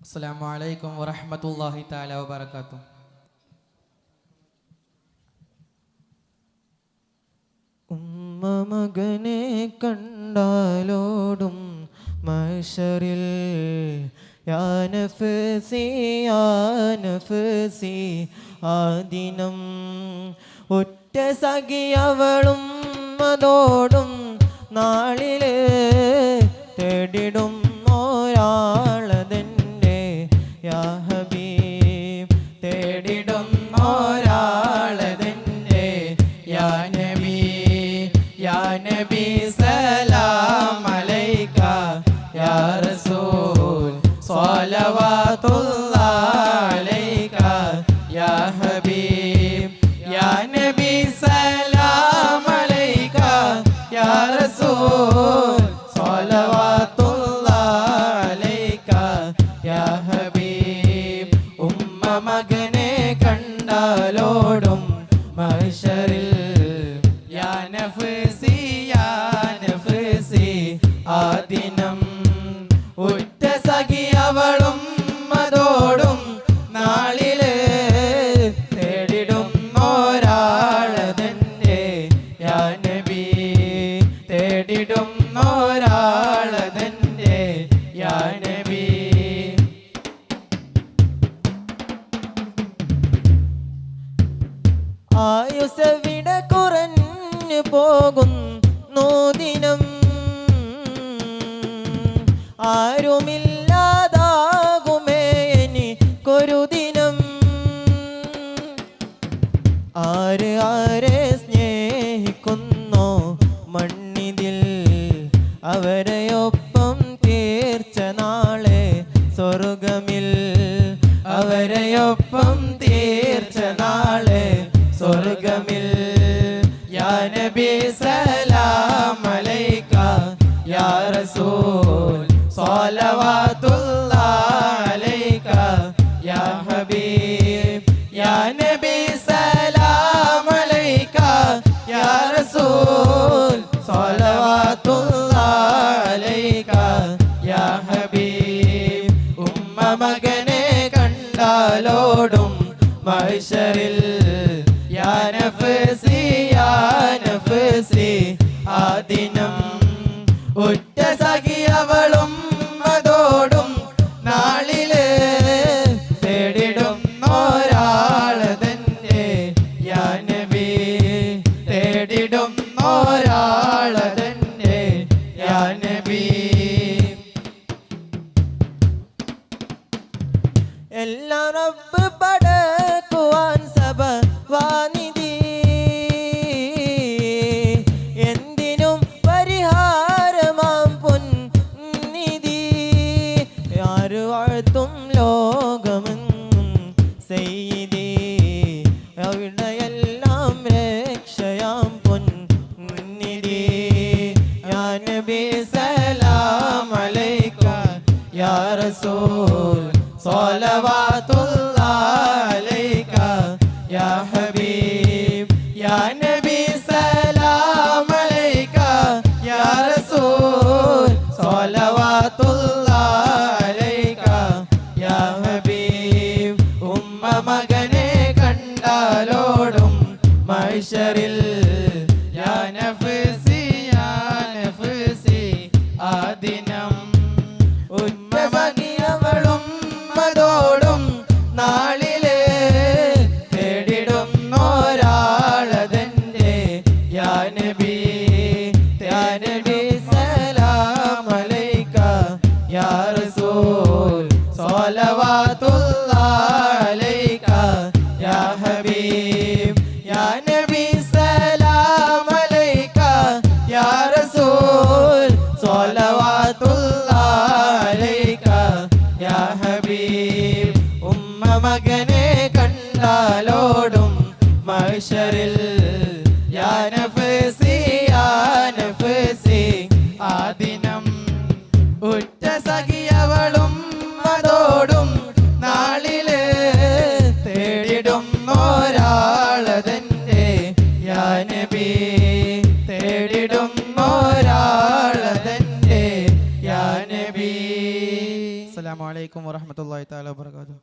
അസ്സലാമു അലൈക്കും വറഹ്മത്തുള്ളാഹി തആല വബറകാതുഹു. ഉമ്മ മകനെ കണ്ടാലോടും മഷറിൽ യാനഫസി യാനഫസി ആദിനം ഒറ്റ സഖിയവളും അതോടും നാളിൽ തേടിടും കണ്ടാലോടും മഹ്ശറിൽ യാ നഫ്സി യാ നഫ്സി ആ ദിനം ഉറ്റ സഖി അവളും തേടിടും ഒരാളെ യാ നബി ആയുസവിട കുറഞ്ഞു പോകും നോദിനം ആരുമില്ലാതാകുമേ എനിക്കൊരു ദിനം. ആര് ആരെ സ്നേഹിക്കുന്നു മണ്ണിതിൽ അവരെയൊപ്പം തീർച്ച നാളെ സ്വർഗമിൽ. അവരെയൊപ്പം സ്വർഗമിൽ യാ നബി സലാം അലൈക യാ റസൂൽ സ്വലവാത്തുല്ലാഹ് അലൈക യാ ഹബീബ് യാ നബി സലാം അലൈക യാ റസൂൽ സ്വലവാത്തുല്ലാഹ് അലൈക യാ ഹബീബ്. ഉമ്മ മകനെ കണ്ടാലോടും മഹ്ശറിൽ നഫ്സി യാ നഫ്സി ആ ദിനം ഒറ്റ സഖിയവളും അതോടും നാളിൽ തേടിടും ഒരാളതെന്റെ യാ നബി തേടിടും ഒരാളതെന്റെ യാ നബി. എല്ലാം റബ്ബ് പടക്കുവാൻ അവിടെയെല്ലാം രക്ഷയാം പൊൻ മുന്നിരി ഞാൻ സലാം അലൈക യാ റസൂൽ സ്വലവാത്തുല്ലാഹ് മഹ്ശറിൽ യാ നഫ്സി യാ ആ ദിനം ഉന്നമകിയവളും നഫ്സി. യാ നഫ്സി ആദിനം ഉറ്റ സഖിയവളും അതോടും നാളിൽ തേടിടും ഒരാളതന്റെ യാനബി തേടിടും ഒരാളതന്റെ അസ്സലാമു അലൈക്കും വറഹ്മത്തുള്ളാഹി തആല വബറകാതുഹു.